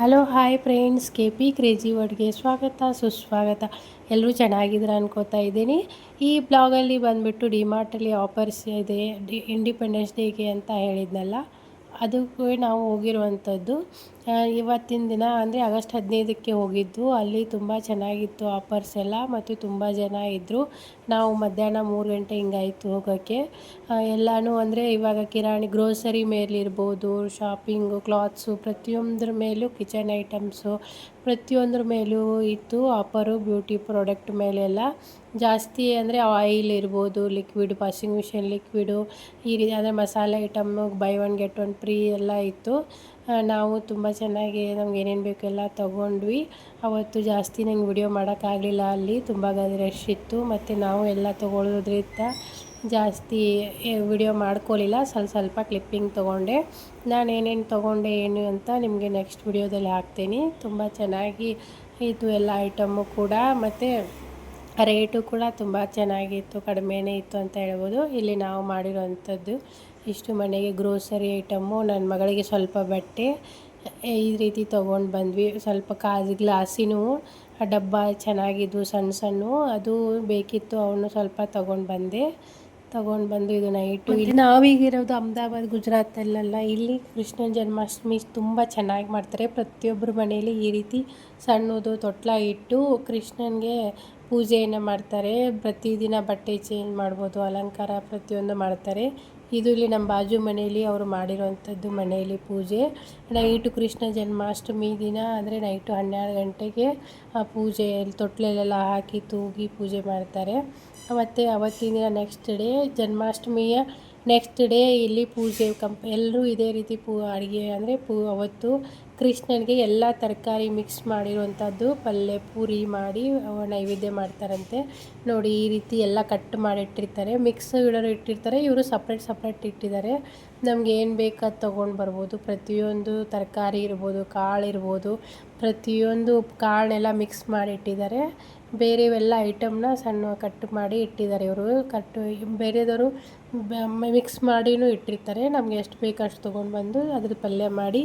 Hello, hi friends. K P crazy ವರ್ಡ್ಗೆ ಸ್ವಾಗತ, ಸುಸ್ವಾಗತ. ಎಲ್ಲರೂ ಚೆನ್ನಾಗಿದ್ದೀರ ಅನ್ಕೋತಾ ಇದ್ದೀನಿ. ಈ ಬ್ಲಾಗಲ್ಲಿ ಬಂದುಬಿಟ್ಟು ಡಿಮಾರ್ಟಲ್ಲಿ ಆಫರ್ಸ್ ಇದೆ, ಡಿ, ಇಂಡಿಪೆಂಡೆನ್ಸ್ ಡೇಗೆ ಅಂತ ಹೇಳಿದ್ನಲ್ಲ, ಅದಕ್ಕೂ ನಾವು ಹೋಗಿರುವಂಥದ್ದು. ಇವತ್ತಿನ ದಿನ ಅಂದರೆ ಆಗಸ್ಟ್ ಹದಿನೈದಕ್ಕೆ ಹೋಗಿದ್ದು. ಅಲ್ಲಿ ತುಂಬ ಚೆನ್ನಾಗಿತ್ತು ಆಫರ್ಸ್ ಎಲ್ಲ ಮತ್ತು ತುಂಬ ಜನ ಇದ್ದರು ನಾವು ಮಧ್ಯಾಹ್ನ ಮೂರು ಗಂಟೆ ಹಿಂಗಾಯಿತು ಹೋಗೋಕ್ಕೆ ಎಲ್ಲನೂ ಅಂದರೆ ಇವಾಗ ಕಿರಾಣಿ ಗ್ರೋಸರಿ ಮೇಲಿರ್ಬೋದು ಶಾಪಿಂಗು ಕ್ಲಾತ್ಸು ಪ್ರತಿಯೊಂದ್ರ ಮೇಲೂ ಕಿಚನ್ ಐಟಮ್ಸು ಪ್ರತಿಯೊಂದ್ರ ಮೇಲೂ ಇತ್ತು ಆಫರು ಬ್ಯೂಟಿ ಪ್ರಾಡಕ್ಟ್ ಮೇಲೆಲ್ಲ. ಜಾಸ್ತಿ ಅಂದರೆ ಆಯಿಲ್ ಇರ್ಬೋದು ಲಿಕ್ವಿಡ್ ವಾಷಿಂಗ್ ಮಿಷಿನ್ ಲಿಕ್ವಿಡು ಈ ರೀತಿ ಅಂದರೆ ಮಸಾಲೆ item buy one get one free ಎಲ್ಲ ಇತ್ತು. ನಾವು ತುಂಬ ಚೆನ್ನಾಗಿ ನಮ್ಗೆ ಏನೇನು ಬೇಕು ಎಲ್ಲ ತೊಗೊಂಡ್ವಿ. ಅವತ್ತು ಜಾಸ್ತಿ ನಂಗೆ ವಿಡಿಯೋ ಮಾಡೋಕ್ಕಾಗಲಿಲ್ಲ ಅಲ್ಲಿ, ತುಂಬ ರಶ್ ಇತ್ತು. ಮತ್ತು ನಾವು ಎಲ್ಲ ತೊಗೊಳೋದ್ರಿಂದ ಜಾಸ್ತಿ ವಿಡಿಯೋ ಮಾಡ್ಕೊಳ್ಳಿಲ್ಲ ಸ್ವಲ್ಪ ಸ್ವಲ್ಪ ಕ್ಲಿಪ್ಪಿಂಗ್ ತೊಗೊಂಡೆ. ನಾನು ಏನೇನು ತೊಗೊಂಡೆ ಏನು ಅಂತ ನಿಮಗೆ ನೆಕ್ಸ್ಟ್ ವಿಡಿಯೋದಲ್ಲಿ ಹಾಕ್ತೀನಿ. ತುಂಬ ಚೆನ್ನಾಗಿ ಇದು ಎಲ್ಲ ಐಟಮ್ಮು ಕೂಡ. ಮತ್ತು ರೇಟು ಕೂಡ ತುಂಬ ಚೆನ್ನಾಗಿತ್ತು, ಕಡಿಮೆನೇ ಇತ್ತು ಅಂತ ಹೇಳ್ಬೋದು. ಇಲ್ಲಿ ನಾವು ಮಾಡಿರೋವಂಥದ್ದು ಇಷ್ಟು ಮನೆಗೆ ಗ್ರೋಸರಿ ಐಟಮ್ಮು, ನನ್ನ ಮಗಳಿಗೆ ಸ್ವಲ್ಪ ಬಟ್ಟೆ, ಈ ರೀತಿ ತೊಗೊಂಡು ಬಂದ್ವಿ. ಸ್ವಲ್ಪ ಕಾಜು ಗ್ಲಾಸಿನೂ ಡಬ್ಬ ಚೆನ್ನಾಗಿದ್ವು, ಸಣ್ಣ ಸಣ್ಣ, ಅದು ಬೇಕಿತ್ತು ಅವನು ಸ್ವಲ್ಪ ತೊಗೊಂಡು ಬಂದೆ. ತೊಗೊಂಡು ಬಂದು ಇದು ನೈಟು ಇಲ್ಲಿ ನಾವೀಗಿರೋದು ಅಹಮದಾಬಾದ್, ಗುಜರಾತಲ್ಲೆಲ್ಲ ಇಲ್ಲಿ ಕೃಷ್ಣನ ಜನ್ಮಾಷ್ಟಮಿ ತುಂಬ ಚೆನ್ನಾಗಿ ಮಾಡ್ತಾರೆ. ಪ್ರತಿಯೊಬ್ಬರ ಮನೆಯಲ್ಲಿ ಈ ರೀತಿ ಸಣ್ಣದು ತೊಟ್ಲ ಇಟ್ಟು ಕೃಷ್ಣನಿಗೆ ಪೂಜೆಯನ್ನು ಮಾಡ್ತಾರೆ. ಪ್ರತಿದಿನ ಬಟ್ಟೆ ಚೇಂಜ್ ಮಾಡ್ಬೋದು, ಅಲಂಕಾರ ಪ್ರತಿಯೊಂದು ಮಾಡ್ತಾರೆ. ಇದು ಇಲ್ಲಿ ನಮ್ಮ ಬಾಜು ಮನೆಯಲ್ಲಿ ಅವರು ಮಾಡಿರುವಂಥದ್ದು ಮನೆಯಲ್ಲಿ ಪೂಜೆ. ನೈಟು ಕೃಷ್ಣ ಜನ್ಮಾಷ್ಟಮಿ ದಿನ ಅಂದರೆ ನೈಟು ಹನ್ನೆರಡು ಗಂಟೆಗೆ ಆ ಪೂಜೆಯಲ್ಲಿ ತೊಟ್ಲಲ್ಲೆಲ್ಲ ಹಾಕಿ ತೂಗಿ ಪೂಜೆ ಮಾಡ್ತಾರೆ. ಮತ್ತು ಅವತ್ತಿನ ದಿನ ನೆಕ್ಸ್ಟ್ ಡೇ ಜನ್ಮಾಷ್ಟಮಿಯ ನೆಕ್ಸ್ಟ್ ಡೇ ಇಲ್ಲಿ ಪೂಜೆ ಕಂಪ್, ಎಲ್ಲರೂ ಇದೇ ರೀತಿ ಪೂ, ಅಡುಗೆ ಅಂದರೆ ಪೂ, ಅವತ್ತು ಕೃಷ್ಣನಿಗೆ ಎಲ್ಲ ತರಕಾರಿ ಮಿಕ್ಸ್ ಮಾಡಿರುವಂಥದ್ದು ಪಲ್ಯ ಪೂರಿ ಮಾಡಿ ನೈವೇದ್ಯ ಮಾಡ್ತಾರಂತೆ. ನೋಡಿ, ಈ ರೀತಿ ಎಲ್ಲ ಕಟ್ ಮಾಡಿಟ್ಟಿರ್ತಾರೆ. ಮಿಕ್ಸ್ ಇಡೋರು ಇಟ್ಟಿರ್ತಾರೆ, ಇವರು ಸಪ್ರೇಟ್ ಸಪ್ರೇಟ್ ಇಟ್ಟಿದ್ದಾರೆ. ನಮ್ಗೆ ಏನು ಬೇಕಾದ ತೊಗೊಂಡು ಬರ್ಬೋದು. ಪ್ರತಿಯೊಂದು ತರಕಾರಿ ಇರ್ಬೋದು, ಕಾಳು ಇರ್ಬೋದು ಪ್ರತಿಯೊಂದು ಕಾಳನ್ನೆಲ್ಲ ಮಿಕ್ಸ್ ಮಾಡಿ ಇಟ್ಟಿದ್ದಾರೆ. ಬೇರೆವೆಲ್ಲ ಐಟಮ್ನ ಸಣ್ಣ ಕಟ್ ಮಾಡಿ ಇಟ್ಟಿದ್ದಾರೆ ಇವರು. ಕಟ್ಟು ಬೇರೆದವರು ಮಿಕ್ಸ್ ಮಾಡಿನೂ ಇಟ್ಟಿರ್ತಾರೆ. ನಮಗೆ ಎಷ್ಟು ಬೇಕು ಅಷ್ಟು ತೊಗೊಂಡು ಬಂದು ಅದ್ರ ಪಲ್ಯ ಮಾಡಿ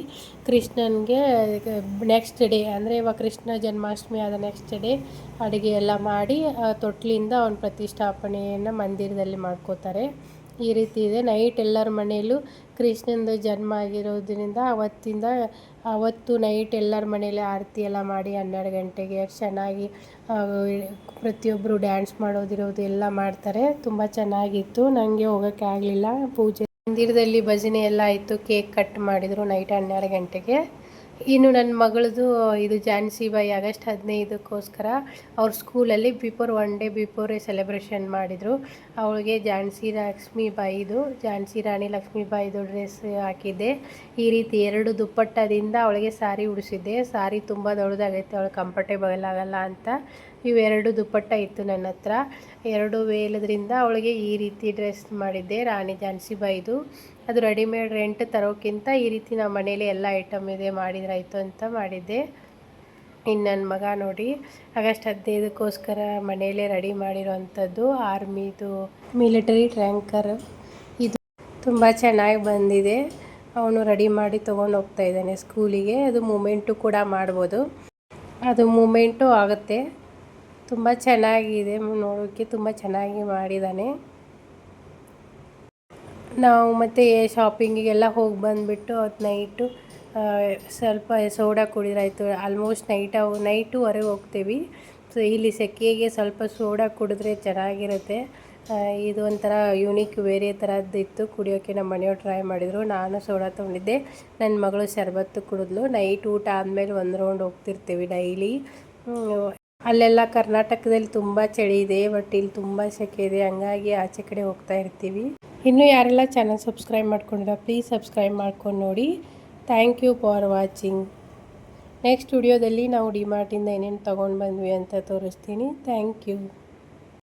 ಕೃಷ್ಣನಿಗೆ ನೆಕ್ಸ್ಟ್ ಡೇ ಅಂದರೆ ಇವಾಗ ಕೃಷ್ಣ ಜನ್ಮಾಷ್ಟಮಿ ಆದ ನೆಕ್ಸ್ಟ್ ಡೇ ಅಡುಗೆ ಎಲ್ಲ ಮಾಡಿ ತೊಟ್ಲಿಂದ ಅವನ ಪ್ರತಿಷ್ಠಾಪನೆಯನ್ನು ಮಂದಿರದಲ್ಲಿ ಮಾಡ್ಕೋತಾರೆ. ಈ ರೀತಿ ಇದೆ. ನೈಟ್ ಎಲ್ಲರ ಮನೆಯಲ್ಲೂ ಕೃಷ್ಣಂದು ಜನ್ಮ ಆಗಿರೋದ್ರಿಂದ ಅವತ್ತಿಂದ ಅವತ್ತು ನೈಟ್ ಎಲ್ಲರ ಮನೇಲಿ ಆರತಿ ಎಲ್ಲ ಮಾಡಿ ಹನ್ನೆರಡು ಗಂಟೆಗೆ ಚೆನ್ನಾಗಿ ಪ್ರತಿಯೊಬ್ಬರು ಡ್ಯಾನ್ಸ್ ಮಾಡೋದಿರೋದು ಎಲ್ಲ ಮಾಡ್ತಾರೆ. ತುಂಬ ಚೆನ್ನಾಗಿತ್ತು. ನನಗೆ ಹೋಗೋಕ್ಕೆ ಆಗಲಿಲ್ಲ. ಪೂಜೆ, ಮಂದಿರದಲ್ಲಿ ಭಜನೆ ಎಲ್ಲ ಆಯಿತು. ಕೇಕ್ ಕಟ್ ಮಾಡಿದರು ನೈಟ್ ಹನ್ನೆರಡು ಗಂಟೆಗೆ. ಇನ್ನು ನನ್ನ ಮಗಳದು ಇದು ಜಾನ್ಸಿ ಬಾಯಿ ಆಗಸ್ಟ್ ಹದಿನೈದಕ್ಕೋಸ್ಕರ ಅವ್ರ ಸ್ಕೂಲಲ್ಲಿ ಬಿಫೋರ್ ಒನ್ ಡೇ ಬಿಫೋರೇ ಸೆಲೆಬ್ರೇಷನ್ ಮಾಡಿದರು. ಅವಳಿಗೆ ಜಾನ್ಸಿ ಲಕ್ಷ್ಮೀಬಾಯಿದು ಜಾನ್ಸಿ ರಾಣಿ ಲಕ್ಷ್ಮಿ ಬಾಯಿದು ಡ್ರೆಸ್ ಹಾಕಿದ್ದೆ. ಈ ರೀತಿ ಎರಡು ದುಪ್ಪಟ್ಟದಿಂದ ಅವಳಿಗೆ ಸಾರಿ ಉಡಿಸಿದ್ದೆ. ಸಾರಿ ತುಂಬ ದೊಡ್ಡದಾಗೈತೆ, ಅವಳು ಕಂಫರ್ಟೇಬಲ್ ಆಗಲ್ಲ ಅಂತ ಇವೆರಡು ದುಪ್ಪಟ್ಟ ಇತ್ತು ನನ್ನ ಹತ್ರ. ಎರಡು ವೇಲದ್ರಿಂದ ಅವಳಿಗೆ ಈ ರೀತಿ ಡ್ರೆಸ್ ಮಾಡಿದ್ದೆ, ರಾಣಿ ಜಾನ್ಸಿ ಬಾಯಿದು ಅದು ರೆಡಿಮೇಡ್ ರೆಂಟ್ ತರೋಕ್ಕಿಂತ ಈ ರೀತಿ ನಾವು ಮನೇಲಿ ಎಲ್ಲ ಐಟಮ್ ಇದೆ ಮಾಡಿದ್ರಾಯ್ತು ಅಂತ ಮಾಡಿದ್ದೆ. ಇನ್ನು ನನ್ನ ಮಗ ನೋಡಿ, ಆಗಸ್ಟ್ ಹದಿನೈದಕ್ಕೋಸ್ಕರ ಮನೆಯಲ್ಲೇ ರೆಡಿ ಮಾಡಿರೋವಂಥದ್ದು ಆರ್ಮಿದು ಮಿಲಿಟರಿ ಟ್ರ್ಯಾಂಕರ್ ಇದು ತುಂಬ ಚೆನ್ನಾಗಿ ಬಂದಿದೆ. ಅವನು ರೆಡಿ ಮಾಡಿ ತೊಗೊಂಡು ಹೋಗ್ತಾ ಇದ್ದಾನೆ ಸ್ಕೂಲಿಗೆ. ಅದು ಮೂಮೆಂಟು ಕೂಡ ಮಾಡ್ಬೋದು. ಅದು ಮೂಮೆಂಟು ಆಗುತ್ತೆ. ತುಂಬ ಚೆನ್ನಾಗಿದೆ. ನೋಡೋಕ್ಕೆ ತುಂಬ ಚೆನ್ನಾಗಿ ಮಾಡಿದ್ದಾನೆ. ನಾವು ಮತ್ತು ಶಾಪಿಂಗಿಗೆಲ್ಲ ಹೋಗಿ ಬಂದುಬಿಟ್ಟು ಅವತ್ತು ನೈಟು ಸ್ವಲ್ಪ ಸೋಡಾ ಕುಡಿದ್ರಾಯಿತು ಆಲ್ಮೋಸ್ಟ್ ನೈಟ್ ನೈಟು ಹೊರಗೆ ಹೋಗ್ತೀವಿ. ಸೊ ಇಲ್ಲಿ ಸೆಕೆಗೆ ಸ್ವಲ್ಪ ಸೋಡಾ ಕುಡಿದ್ರೆ ಚೆನ್ನಾಗಿರುತ್ತೆ. ಇದು ಒಂಥರ ಯೂನಿಕ್ ಬೇರೆ ಥರದ್ದಿತ್ತು ಕುಡಿಯೋಕ್ಕೆ ನಮ್ಮ ಮನೆಯವ್ರು ಟ್ರೈ ಮಾಡಿದರು. ನಾನು ಸೋಡಾ ತೊಗೊಂಡಿದ್ದೆ. ನನ್ನ ಮಗಳು ಶರ್ಬತ್ತು ಕುಡಿದ್ಲು. ನೈಟ್ ಊಟ ಆದಮೇಲೆ ಒಂದು ರೌಂಡ್ ಹೋಗ್ತಿರ್ತೀವಿ ಡೈಲಿ ಅಲ್ಲೆಲ್ಲ ಕರ್ನಾಟಕದಲ್ಲಿ ತುಂಬ ಚಳಿ ಇದೆ ಬಟ್ ಇಲ್ಲಿ ತುಂಬ ಸೆಕೆ ಇದೆ. ಹಂಗಾಗಿ ಆಚೆ ಕಡೆ ಹೋಗ್ತಾ ಇರ್ತೀವಿ. ಇನ್ನೂ ಯಾರೆಲ್ಲ ಚಾನಲ್ ಸಬ್ಸ್ಕ್ರೈಬ್ ಮಾಡ್ಕೊಂಡಿಲ್ಲ ಪ್ಲೀಸ್ ಸಬ್ಸ್ಕ್ರೈಬ್ ಮಾಡ್ಕೊಂಡು ನೋಡಿ. Thank you for watching next ವಿಡಿಯೋದಲ್ಲಿ ನಾವು ಡಿಮಾರ್ಟಿಂದ ಏನೇನು ತೊಗೊಂಡು ಬಂದ್ವಿ ಅಂತ ತೋರಿಸ್ತೀನಿ. Thank you